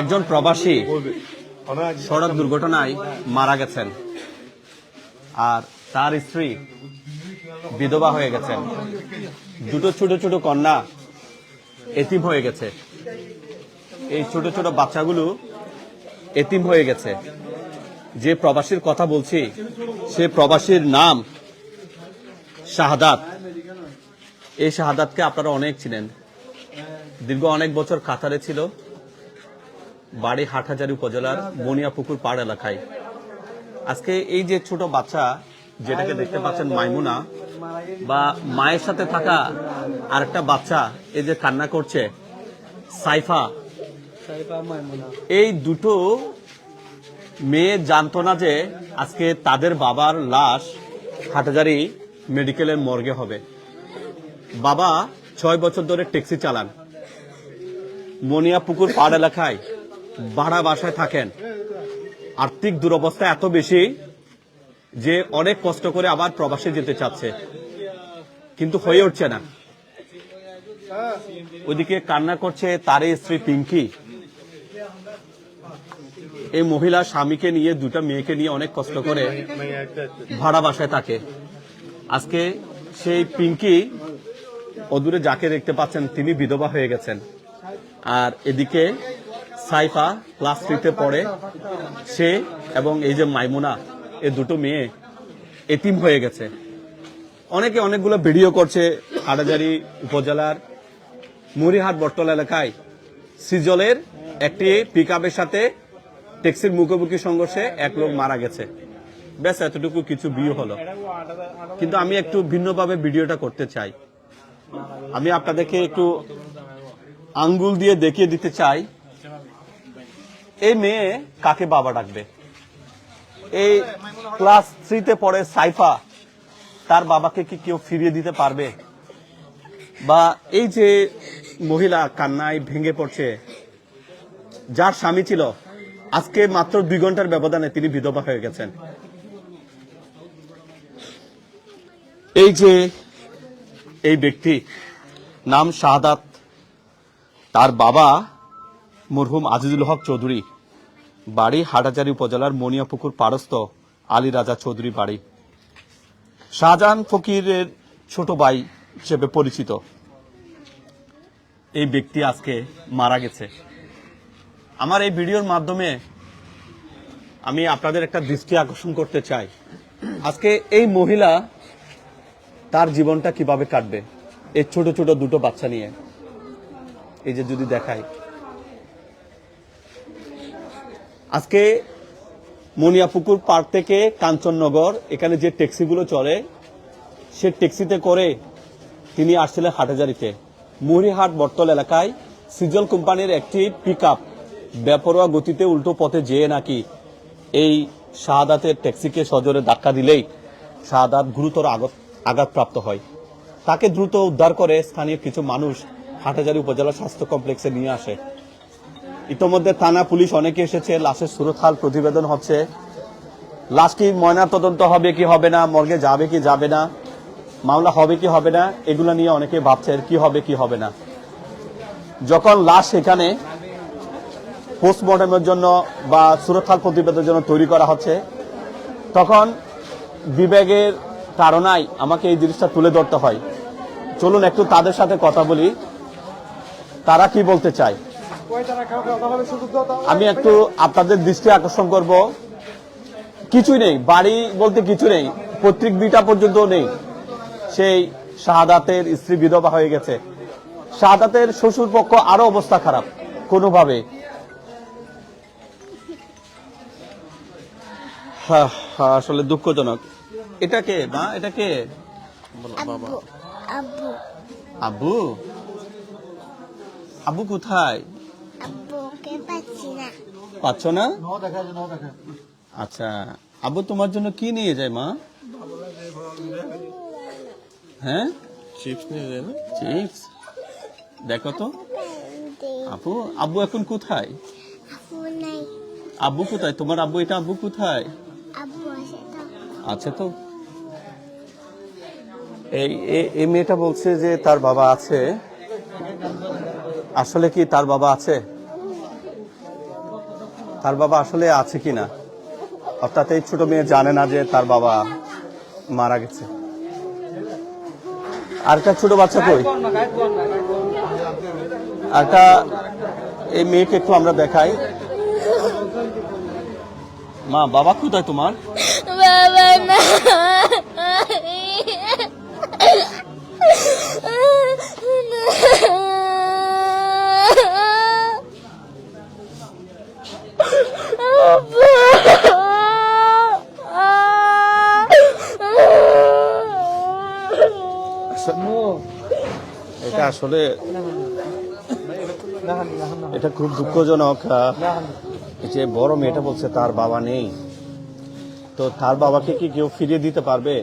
একজন প্রবাসী সড়ক দুর্ঘটনায় মারা গেছেন আর তার স্ত্রী বিধবা হয়ে গেছেন। দুটো ছোট ছোট কন্যা এতিম হয়ে গেছে। এই ছোট ছোট বাচ্চাগুলো এতিম হয়ে গেছে। যে প্রবাসীর কথা বলছি, সে প্রবাসীর নাম শাহাদাত। এই শাহাদাতকে আপনারা অনেক চিনেন। দীর্ঘ অনেক বছর কাতারে ছিল। বাড়ি হাটহাজারি উপজেলার বনিয়াপুকুর পাড় এলাকায়। আজকে এই যে ছোট বাচ্চা যেটাকে দেখতে পাচ্ছেন মাইমুনা বা মায়ের সাথে থাকা আরেকটা বাচ্চা এই যে কান্না করছে সাইফা। এই দুটো মেয়ে জানতো না যে আজকে তাদের বাবার লাশ হাটহাজারি মেডিকেলের মর্গে হবে। বাবা ছয় বছর ধরে ট্যাক্সি চালান। মনিয়াপুকুর পাড় এলাকায় ভাড়া বাসায় থাকেন। আর্থিক দুরবস্থা এত বেশি যে অনেক কষ্ট করে আবার প্রবাসে যেতে চাচ্ছে। কিন্তু হয়ে উঠছে না। ওইদিকে কান্না করছে তার স্ত্রী পিঙ্কি। এই মহিলা স্বামীকে নিয়ে, দুটা মেয়েকে নিয়ে অনেক কষ্ট করে ভাড়া বাসায় থাকে। আজকে সেই পিঙ্কি অদূরে যাকে দেখতে পাচ্ছেন, তিনি বিধবা হয়ে গেছেন। আর এদিকে সাইফা ক্লাস থ্রিতে পড়ে। সে এবং এই যে মাইমুনা, এ দুটো মেয়ে এতিম হয়ে গেছে। অনেকে অনেকগুলো ভিডিও করছে হাটাজারি উপজেলার মুড়িহাট বটতলা এলাকায়। সিজলের একটি পিক সাথে ট্যাক্সির মুখোমুখি সংঘর্ষে এক লোক মারা গেছে। ব্যাস, এতটুকু কিছু বিয়ে হলো। কিন্তু আমি একটু ভিন্নভাবে ভিডিওটা করতে চাই। আমি আপনাদেরকে একটু আঙ্গুল দিয়ে দেখিয়ে দিতে চাই, এই মেয়ে কাকে বাবা ডাকবে? এই ক্লাস থ্রিতে পড়ে সাইফা, তার বাবাকে কি কেউ ফিরিয়ে দিতে পারবে? বা এই যে মহিলা কান্নায় ভেঙে পড়ছে, যার স্বামী ছিল, আজকে মাত্র দুই ঘণ্টার ব্যবধানে তিনি বিধবা হয়ে গেছেন। এই যে এই ব্যক্তি, নাম শাহাদাত তার বাবা মরহুম আজিজুল হক চৌধুরী, বাড়ি হাটাজারি উপজেলার মনিয়াপুকুর পারস্থ আলী রাজা চৌধুরী বাড়ি। শাহজাহান ফকিরের ছোট ভাই হিসেবে পরিচিত। এই ব্যক্তি আজকে মারা গেছে। আমার এই ভিডিওর মাধ্যমে আমি আপনাদের একটা দৃষ্টি আকর্ষণ করতে চাই। আজকে এই মহিলা তার জীবনটা কীভাবে কাটবে? এই ছোট ছোট দুটো বাচ্চা নিয়ে। এই যে যদি দেখাই। আজকে মনিয়াপুকুর পার্ক থেকে কাঞ্চননগর, এখানে যে ট্যাক্সিগুলো চলে, সে ট্যাক্সিতে করে তিনি আসছিলেন হাটাজারিতে মুড়িহাট, বটতল এলাকায় সিজল কোম্পানির একটি পিক আপ বেপরোয়া গতিতে উল্টো পথে যেয়ে নাকি এই শাহাদাতের ট্যাক্সিকে সজোরে ধাক্কা দিলেই শাহাদাত গুরুতর আঘাতপ্রাপ্ত হয়। তাকে দ্রুত উদ্ধার করে স্থানীয় কিছু মানুষ হাটাজারি উপজেলা স্বাস্থ্য কমপ্লেক্সে নিয়ে আসে। ইতোমধ্যে থানা পুলিশ অনেকে এসেছে, লাশের সুরতহাল প্রতিবেদন হচ্ছে। লাশ কি ময়না তদন্ত হবে কি হবে না, মর্গে যাবে কি যাবে না, মামলা হবে কি হবে না, এগুলো নিয়ে অনেকে ভাবছে কি হবে কি হবে না। যখন লাশ সেখানে পোস্টমর্টমের জন্য বা সুরক্ষার প্রতিবেদনের জন্য তৈরি করা হচ্ছে, তখন বিবেকের তাড়নায় আমাকে এই জিনিসটা তুলে ধরতে হয়। চলুন একটু তাদের সাথে কথা বলি। তারা কি বলতে চায়? আমি একটু আপনাদের দৃষ্টি আকর্ষণ করব। কিছুই নেই বাড়ি বলতে কিছু নেই পৈতৃক বিটা পর্যন্ত নেই। সেই শাহাদাতের স্ত্রী বিধবা হয়ে গেছে। শাহাদাতের শ্বশুর পক্ষ আরও অবস্থা খারাপ কোনোভাবে। আসলে দুঃখজনক। এটা কে মা? এটা কে? আব্বু। আব্বু? আব্বু কোথায়? আব্বুকে পাচ্ছি না। আচ্ছা আব্বু তোমার জন্য কি নিয়ে যায় মা? হ্যাঁ? চিপস নিয়ে যায় না? চিপস দেখো তো। আপু আব্বু এখন কোথায়? আব্বু নাই। আব্বু কোথায়? তোমার আব্বু এটা আব্বু কোথায়? আব্বু আছে তো। আছে তো। এই এ- এই মেয়েটা বলছে যে তার বাবা আছে। আসলে কি তার বাবা আছে? তার বাবা আসলে আছে কি না অর্থাৎ এই ছোট মেয়ে জানে না যে তার বাবা মারা গেছে। আর একটা ছোট বাচ্চা কই? একটা এই মেয়েকে একটু আমরা দেখাই। মা, বাবা কোথায় তোমার? বাবা না এটা আসলে এটা খুব দুঃখজনক যে বড় মেয়েটা বলছে তার বাবা নেই। তো তার বাবাকে কি কেউ ফিরিয়ে দিতে পারবে?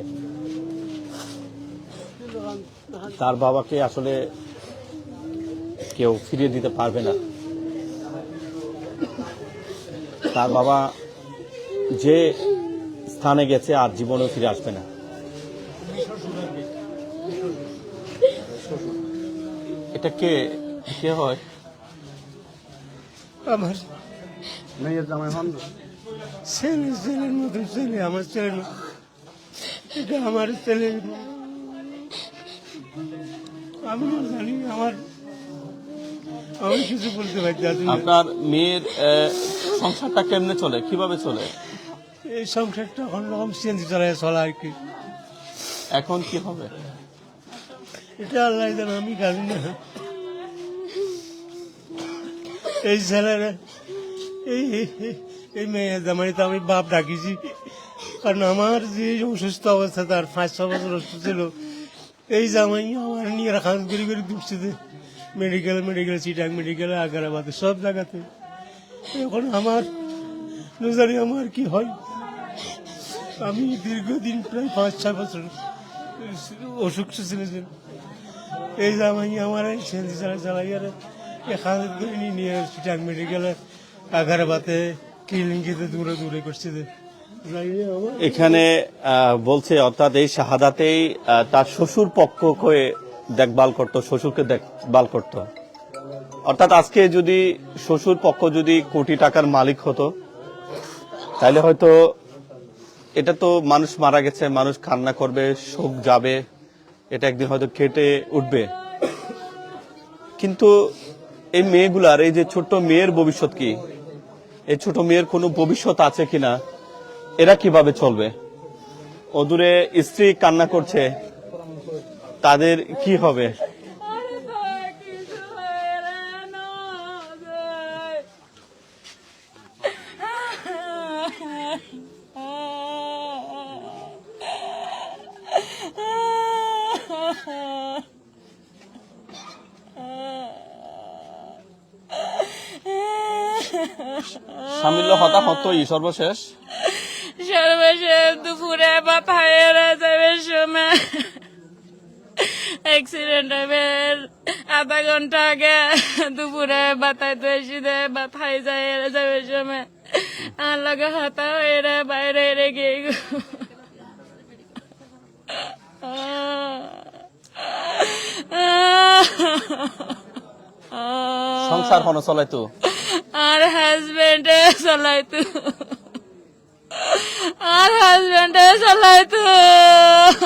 তার বাবাকে আসলে কেউ ফিরিয়ে দিতে পারবে না। তার বাবা যে স্থানে গেছে আর জীবনেও ফিরে আসবে না। এটা কে? কে হয়? আমার মেয়ের জামাই হন ছেলে ছেলের মতো ছেলে আমার মতো এটা আমার ছেলে। আমি জানি আমার আমি কিছু বলতে পারছি না। আপনার মেয়ের সংসারটা কেমনে চলে? কীভাবে চলে? এই সংসারটা অন্যরকম চেঞ্জ চলে চলা আর কি। এখন কি হবে? এটা আল্লাহ জানে, আমি জানি না। এই ছেলেরা, এই, এই- মেয়ে জামাইতে আমি বাপ ডাকিছি। কারণ আমার যে অসুস্থ অবস্থা, তার পাঁচ ছ বছর অসুস্থ ছিল। এই জামাই আমার নিয়ে রাখা করে করে দুঃখছে মেডিকেল মেডিকেল, চিটাং মেডিকেল, আগারাবাদে, সব জায়গাতে। এখন আমার, না জানি আমার কি হয়। আমি দীর্ঘদিন প্রায় পাঁচ, ছয় বছর ছিলেন এই জামাই আমার সেন্দি চালা চালাই আর এখান করে নিয়ে চিটাং মেডিকেলে আগারাবাদে ক্লিনিকিতে দূরে দূরে করছে এখানে বলছে, অর্থাৎ এই শাহাদাতেই তার শ্বশুর পক্ষকে দেখভাল করত, শ্বশুরকে দেখভাল করত। অর্থাৎ আজকে যদি শ্বশুর পক্ষ যদি কোটি টাকার মালিক হতো, তাহলে হয়তো এটা তো মানুষ মারা গেছে, মানুষ কান্না করবে, শোক যাবে, এটা একদিন হয়তো কেটে উঠবে। কিন্তু এই মেয়েগুলার, এই যে ছোট্ট মেয়ের ভবিষ্যৎ কি? এই ছোট মেয়ের কোনো ভবিষ্যৎ আছে কিনা? এরা কীভাবে চলবে? অদূরে স্ত্রী কান্না করছে, তাদের কি হবে? সর্বশেষ? সর্বশেষ দুপুরে যাবে সময়। অ্যাক্সিডেন্ট হবে। আধা ঘণ্টা আগে দুপুরে বাতায় তো এসে দেয় বাতায় যায় এরা যাবে সময়। আর লগে হাতা এরা বাইরে রেগে সংসার হন চলাইতো আর হাজবেন্ডে চালাইতো আর হাজবেন্ডে চালাইতো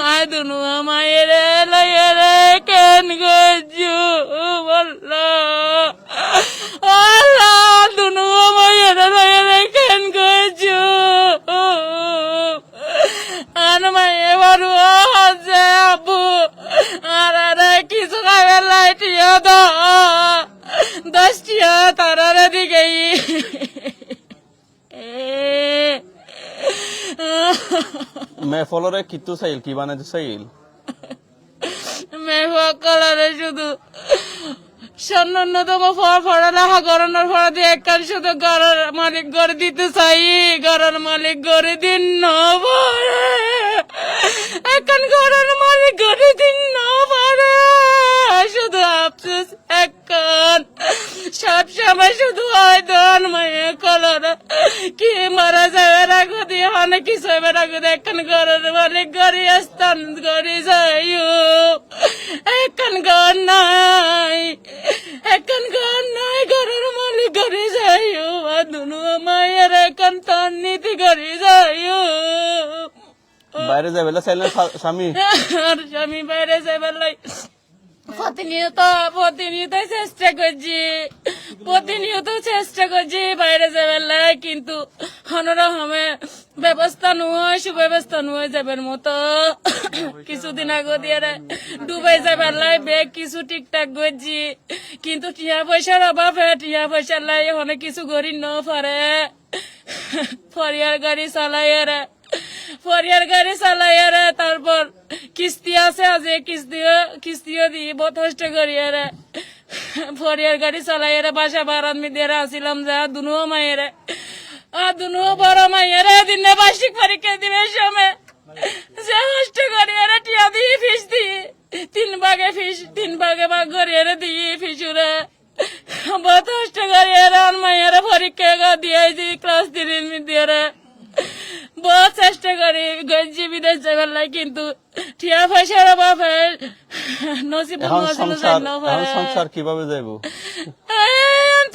আই দুনু আমায়ের লয়ের কেন গজু বলল আল্লাহ দুনু আমায়ের লয়ের কেন গজু আর মায়ে বারু হাজে আবু আর আরে কিছু খাবে লাইটিয়া দা দশটিয়া তারার দিকে মে কিতু চাইল কি বানাইতে চাইল মেহুয়া কালারে শুধু সন্ন্যতম ফল পড়ালেখা করানোর পর দিয়ে একখান শুধু ঘরের মালিক করে দিতে চাই, ঘরের মালিক করে দিন না এখন ঘরের মালিক করে দিন না শুধু আফসোস, একখান। সব সময় শুধু হয় দন মায়ে কলর কি মারা যাবে রাখো দিয়ে অনেক কিছু হবে দিয়ে একখান ঘরের মানে গড়ি আসতান গড়ি যাইও। একখান ঘর নাই একখান ঘর নাই ঘরের মালিক গড়ি যাইও। দুনু মায়ের একখান তন নীতি গড়ি যাইও। বাইরে যাবে না স্বামী? আর স্বামী বাইরে যাবার প্রতিনিয়ত প্রতিনিয়ত চেষ্টা করছি। প্রতিনিয়ত চেষ্টা করছি বাইরে যাবার কিন্তু হনরহমে ব্যবস্থা নয়, সুব্যবস্থা নয় যাবার মতো। কিছুদিন আগে দিয়ে ডুবাই যাবার লাই ব্যাগ কিছু ঠিকঠাক করছি। কিন্তু টিয়া পয়সার অভাবে, টিয়া পয়সার লাই অনেক কিছু গড়ি ন পারে। ফরিয়ার গাড়ি চালাই এরা ফরিয়ার গাড়ি চালাই আরে তারপর কিস্তি আছে আজ, কিস্তিও কিস্তিও দি বতষ্ট করি আরে ফরিয়ার গাড়ি চালাই আরে বাসা বারাত মিদিয়ারে আসিলাম যা, দুনুও মাইয়ারে আর দুনুও বড় মাইয়ারে দিনে বার্ষিক পরীক্ষা দিবে সময়। যে কষ্ট করি আরে টিয়া দিয়ে ফিস দি তিন ভাগে ফিস তিন ভাগে ভাগ করি আরে দিয়ে ফিসুরে বতষ্ট করি আরে আর মাইয়ারে পরীক্ষা দিয়ে ক্লাস তিন মিদিয়ারে বহুত চেষ্টা করি গঞ্জি বিদেশ যাবার লাই কিন্তু ঠিয়া পয়সার অভাবে নসিব সংসার কীভাবে যাইব?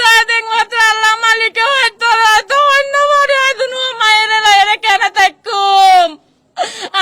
তাই দেখ মাত্র আল্লাহ মালিকে হয়তো তো অন্য মরে আয় দুনু মায়ের লাইরে কেন থাকুম আয়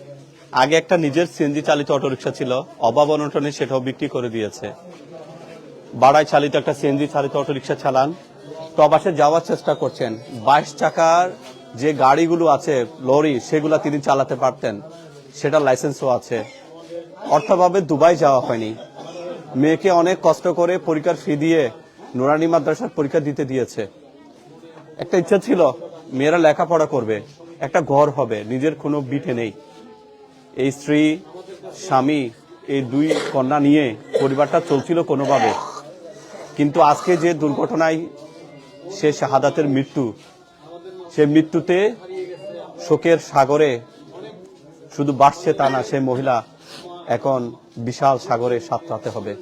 আগে একটা নিজের সিএনজি চালিত অটোরিকশা ছিল, অভাব অনটনে সেটাও বিক্রি করে দিয়েছে। বাড়ায় চালিত একটা সিএনজি চালিত অটোরিকশা চালান। প্রবাসে যাওয়ার চেষ্টা করছেন। বাইশ চাকার যে গাড়িগুলো আছে, লরি, সেগুলা তিনি চালাতে পারতেন। সেটা লাইসেন্সও আছে। অর্থভাবে দুবাই যাওয়া হয়নি। মেয়েকে অনেক কষ্ট করে পরীক্ষার ফি দিয়ে নুরানি মাদ্রাসার পরীক্ষা দিতে দিয়েছে। একটা ইচ্ছা ছিল, মেয়েরা লেখাপড়া করবে। একটা ঘর হবে, নিজের কোনো বিটে নেই। এই স্ত্রী, স্বামী, এই দুই কন্যা নিয়ে পরিবারটা চলছিল কোনোভাবে। কিন্তু আজকে যে দুর্ঘটনায় সে শাহাদাতের মৃত্যু, সে মৃত্যুতে শোকের সাগরে শুধু বাড়ছে তা না, সে মহিলা এখন বিশাল সাগরে সাঁতরাতে হবে।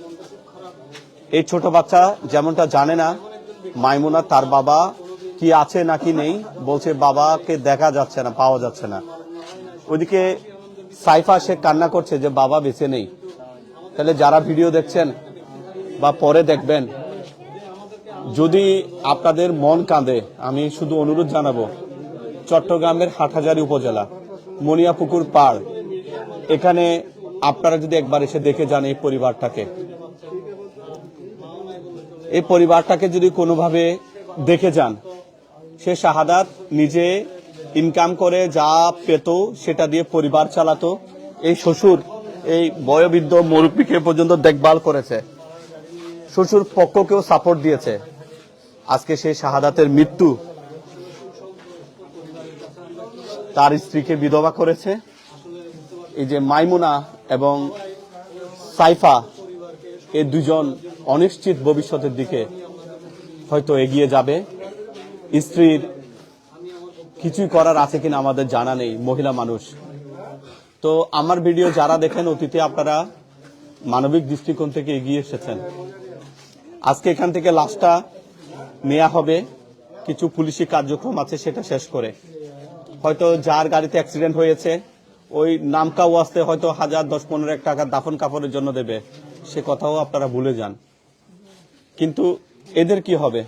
এই ছোট বাচ্চা যেমনটা জানে না, মাইমুনা তার বাবা কি আছে নাকি নেই, বলছে বাবাকে দেখা যাচ্ছে না, পাওয়া যাচ্ছে না। ওইদিকে সাইফা সে কান্না করছে যে বাবা বেঁচে নেই। তাহলে যারা ভিডিও দেখছেন বা পরে দেখবেন, যদি আপনাদের মন কাঁদে, আমি শুধু অনুরোধ জানাব, চট্টগ্রামের হাটহাজারী উপজেলা, মনিয়াপুকুর পাড়, এখানে আপনারা যদি একবার এসে দেখে যান এই পরিবারটাকে। এই পরিবারটাকে যদি কোনোভাবে দেখে যান, সে শাহাদাত নিজে ইনকাম করে যা পেত সেটা দিয়ে পরিবার চালাতো। এই শ্বশুর, এই বয়োবৃদ্ধ মুরব্বীকে পর্যন্ত দেখভাল করেছে। শ্বশুর পক্ষকেও সাপোর্ট দিয়েছে। আজকে সেই শাহাদাতের মৃত্যু। তার স্ত্রীকে বিধবা করেছে। এই যে মাইমুনা এবং সাইফা এই দুজন অনিশ্চিত ভবিষ্যতের দিকে হয়তো এগিয়ে যাবে। স্ত্রীর কিছুই করার আছে কিনা আমাদের জানা নেই, মহিলা মানুষ। তো আমার ভিডিও যারা দেখেন, অতীতে আপনারা মানবিক দৃষ্টিকোণ থেকে এগিয়ে এসেছেন। আজকে এখান থেকে লাশটা নেওয়া হবে। কিছু পুলিশি কার্যক্রম আছে, সেটা শেষ করে। হয়তো যার গাড়িতে অ্যাক্সিডেন্ট হয়েছে, ওই নামকা ওয়াস্তে হয়তো হাজার, দশ, পনেরো এক টাকা দাফন কাপড়ের জন্য দেবে। সে কথাও আপনারা ভুলে যান। কিন্তু এদের কি হবে?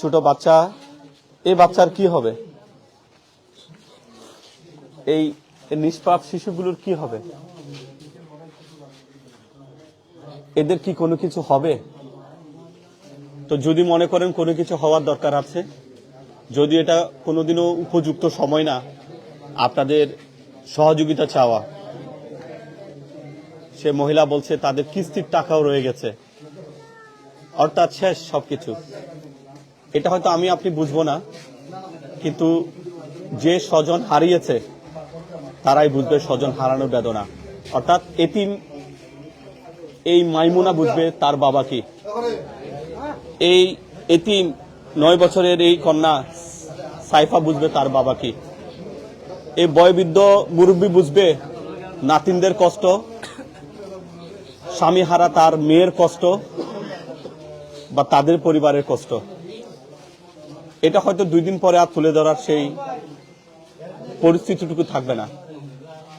ছোট বাচ্চা এই বাচ্চার কি হবে? এই নিষ্পাপ শিশুগুলোর কি হবে? এদের কি কোনো কিছু হবে? তো যদি মনে করেন কোনো কিছু হওয়ার দরকার আছে, যদি এটা কোনোদিনও উপযুক্ত সময় না, আপনাদের সহযোগিতা চাওয়া। সে মহিলা বলছে, তাদের কিস্তির টাকাও রয়ে গেছে। অর্থাৎ শেষ সবকিছু। এটা হয়তো আমি আপনি বুঝব না, কিন্তু যে স্বজন হারিয়েছে, তারাই বুঝবে স্বজন হারানোর বেদনা। অর্থাৎ এতিম, এই মাইমুনা বুঝবে তার বাবা কি। এই এতিম নয় বছরের এই কন্যা সাইফা বুঝবে তার বাবা কি। এই বয়বৃদ্ধ মুরব্বী বুঝবে নাতিনদের কষ্ট স্বামী হারা তার মেয়ের কষ্ট বা তাদের পরিবারের কষ্ট। এটা হয়তো দুই দিন পরে আর তুলে ধরার সেই পরিস্থিতিটুকু থাকবে না।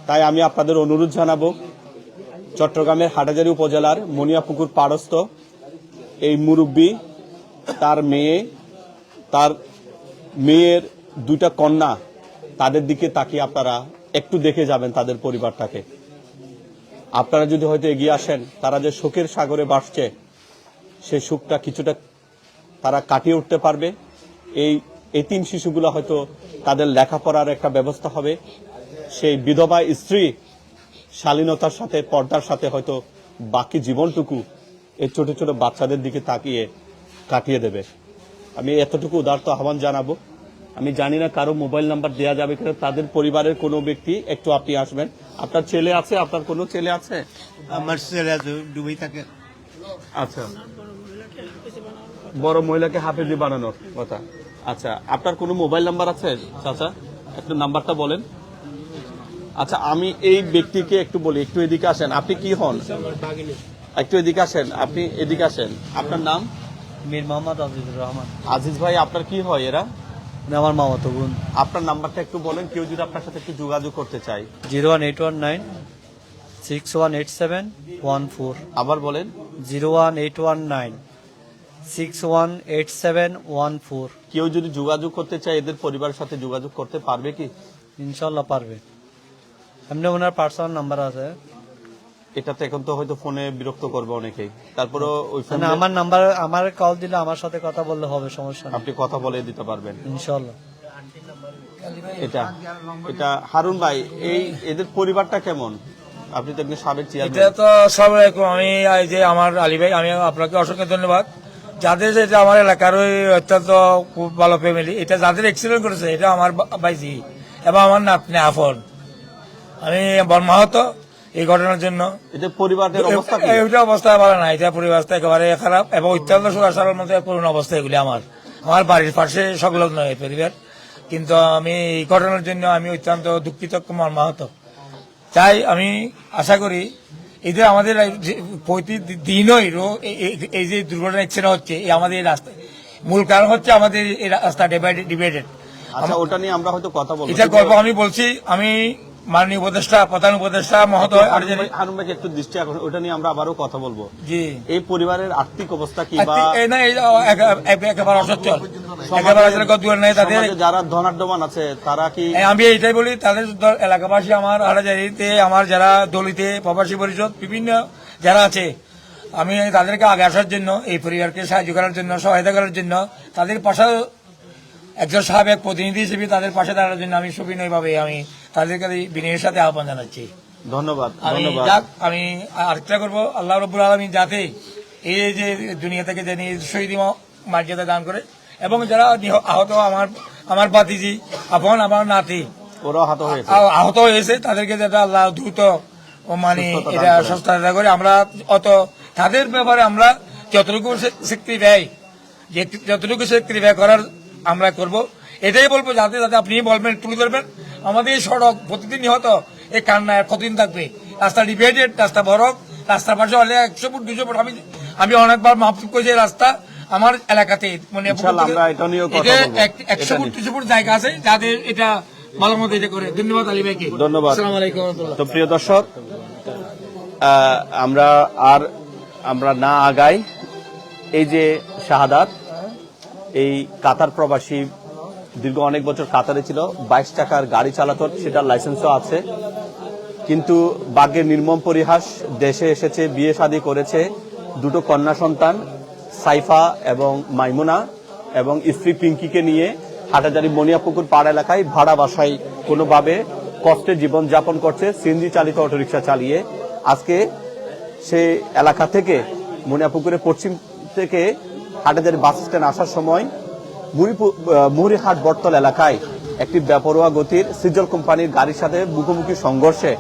তাই আমি আপনাদের অনুরোধ জানাব, চট্টগ্রামের হাটাজারি উপজেলার মনিয়াপুকুর পারস্থ এই মুরব্বী, তার মেয়ে, তার মেয়ের দুইটা কন্যা, তাদের দিকে তাকিয়ে আপনারা একটু দেখে যাবেন তাদের পরিবারটাকে। আপনারা যদি হয়তো এগিয়ে আসেন, তারা যে শোকের সাগরে বাসছে সেই সুখটা কিছুটা তারা কাটিয়ে উঠতে পারবে। এই এতিম শিশুগুলো হয়তো তাদের লেখাপড়ার একটা ব্যবস্থা হবে। সেই বিধবা স্ত্রী শালীনতার সাথে পর্দার সাথে হয়তো বাকি জীবনটুকু এই ছোট ছোট বাচ্চাদের দিকে তাকিয়ে কাটিয়ে দেবে। আমি এতটুকু উদার্ত আহ্বান জানাব। আমি জানি না কারও মোবাইল নাম্বার দেওয়া যাবে কিনা তাদের পরিবারের কোনো ব্যক্তি একটু আপনি আসবেন। আপনার ছেলে আছে? আপনার কোনো ছেলে আছে? আমার ছেলে আছে ডুবেই থাকে। আচ্ছা। বড় মহিলাকে হাফেজি বানানোর কথা। আচ্ছা আপনার কোনো মোবাইল নাম্বার আছে চাচা? একটু নাম্বারটা বলেন। আচ্ছা আমি এই ব্যক্তিকে একটু বলি একটু এদিকে আসেন। আপনি কি হন? একটু এদিকে আসেন আপনি এদিকে আসেন। আপনার নাম? মীর মোহাম্মদ আজিজুর রহমান। আজিজ ভাই আপনার কি হয় এরা? আমার মামাতো বোন। আপনার নাম্বারটা একটু বলেন কেউ যদি আপনার সাথে একটু যোগাযোগ করতে চায়। Zero one eight one nine six one eight seven one four. আবার বলেন। Zero one eight one nine. Six one eight seven one four কেউ যদি যোগাযোগ করতে চায় এদের পরিবারের সাথে যোগাযোগ করতে পারবে কি? ইনশাল্লাহ পারবে। এমনি ওনার পার্সোনাল নাম্বার আছে। এটাতে এখন তো হয়তো ফোনে বিরক্ত করবে অনেকেই। তারপরে ওই ফোনে আমার নাম্বার আমার কল দিলে আমার সাথে কথা বললে হবে সমস্যা নেই। আপনি কথা বলে দিতে পারবেন। ইনশাল্লাহ এটা এটা হারুন ভাই এই এদের পরিবারটা কেমন? আপনি তো একজন সাবেক এটা চেয়ারম্যান তো আসসালামাইকুম আমি এই যে আমার আলী ভাই আমি আপনাকে অসংখ্য ধন্যবাদ। যাদের এটা আমার এলাকার ওই অত্যন্ত খুব ভালো ফ্যামিলি এটা যাদের এক্সিডেন্ট করেছে এটা আমার বা- ভাইজি এবং আমার নাতনি আফন। আমি বর্মাহত এই ঘটনার জন্য। অবস্থা ভালো না এটা পরিবেশটা একেবারে খারাপ এবং অত্যন্ত সুরাসারের মধ্যে করুণ অবস্থা এগুলি আমার। আমার বাড়ির পাশে সংলগ্ন এই পরিবার। কিন্তু আমি এই ঘটনার জন্য আমি অত্যন্ত দুঃখিত মর্মাহত। তাই আমি আশা করি যে আমাদের প্রতিদিনই রো- এই- যে দুর্ঘটনা ইচ্ছে হচ্ছে এই আমাদের এই রাস্তায়। মূল কারণ হচ্ছে আমাদের এই রাস্তা ডিভাইডেড আচ্ছা ওটা নিয়ে আমরা হয়তো কথা বলি এটা গল্প আমি বলছি আমি মাননীয় উপদেষ্টা প্রধান উপদেষ্টা মহোদয় আর যে- হারুন ভাইকে একটু দৃষ্টি আকর্ষণ ওটা নিয়ে আমরা আবারও কথা বলব। জি। এই পরিবারের আর্থিক অবস্থা কি বা আচ্ছা, না এই একে- একে- একেবারে অসচ্ছল। যারা ধনাঢ্যমান আছে তারা কি আমি এইটাই বলি তাদের এলাকাবাসী আমার হারাজারিতে আমার যারা দলিতে প্রবাসী পরিষদ বিভিন্ন যারা আছে আমি তাদেরকে আগে আসার জন্য এই পরিবারকে সাহায্য করার জন্য সহায়তা করার জন্য তাদের পাশে একজন সাবেক প্রতিনিধি হিসেবে তাদের পাশে দাঁড়ানোর জন্য আমি সবিনয়ভাবে আমি তাদের কাছে বিনয়ের সাথে আহ্বান জানাচ্ছি। ধন্যবাদ আমি যাক আমি আরেকটা করব। আল্লাহ রব্বুল আলমী যাতে এই যে দুনিয়া থেকে যিনি শহীদ মর্যাদা দান করে এবং যারা আহত আমার আমার বাতিজি আপন আমার নাতি আহত হয়েছে। তাদেরকে যাতে আল্লাহ দ্রুত মানে এটা সস্তা করে। আমরা অত তাদের ব্যাপারে আমরা যতটুকু শক্তি ব্যয় যে যতটুকু শক্তি ব্যয় করার আমরা করব। এটাই বলব যাতে যাতে আপনি বলবেন তুলে ধরবেন। আমাদের এই সড়ক প্রতিদিন নিহত এই কান্নায় কতদিন থাকবে? রাস্তা ডিভাইডেড রাস্তা বরফ রাস্তার পাশে হলে একশো ফুট দুশো ফুট। আমি আমি অনেকবার মাপটুক করেছি রাস্তা আমার এলাকাতে। মানে একশো ফুট। দুশো ফুট জায়গা আছে যাদের এটা ভালো মতো এটা করে। ধন্যবাদ আলী ভাইকে। ধন্যবাদ। আসসালামু তো প্রিয় দর্শক আমরা আর আমরা না আগাই। এই যে শাহাদাত এই কাতার প্রবাসী দীর্ঘ অনেক বছর কাতারে ছিল, বাইশ টাকার গাড়ি চালাতো, সেটার লাইসেন্সও আছে। কিন্তু ভাগ্যের নির্মম পরিহাস, দেশে এসেছে, বিয়ে শাদী করেছে দুটো কন্যা সন্তান, সাইফা এবং মাইমুনা, এবং স্ত্রী পিঙ্কিকে নিয়ে হাটাজারি মনিয়াপুকুর পাড়া এলাকায় ভাড়া বাসায় কোনোভাবে কষ্টে জীবন যাপন করছে সিএনজি চালিত অটোরিকশা চালিয়ে। আজকে সেই এলাকা থেকে মনিয়াপুকুরের পশ্চিম থেকে হাটাজারি বাস স্ট্যান্ড আসার সময় মুহুরীহাট বটতল এলাকায় একটি বেপরোয়া গতির সিজল কোম্পানির গাড়ির সাথে মুখোমুখি সংঘর্ষে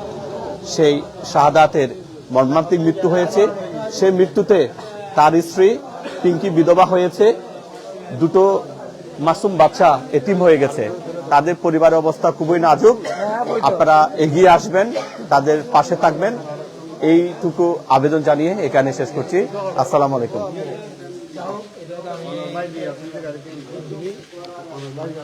সেই শাহাদাতের মর্মান্তিক মৃত্যু হয়েছে। সেই মৃত্যুতে তার স্ত্রী, পিঙ্কি বিধবা হয়েছে। দুটো মাসুম বাচ্চা এতিম হয়ে গেছে। তাদের পরিবারের অবস্থা খুবই নাজুক। আপনারা এগিয়ে আসবেন, তাদের পাশে থাকবেন। এইটুকু আবেদন জানিয়ে এখানে শেষ করছি। আসসালামু আলাইকুম। అమ్మాయిలు ఫీజు కడిగి బాగా బాగా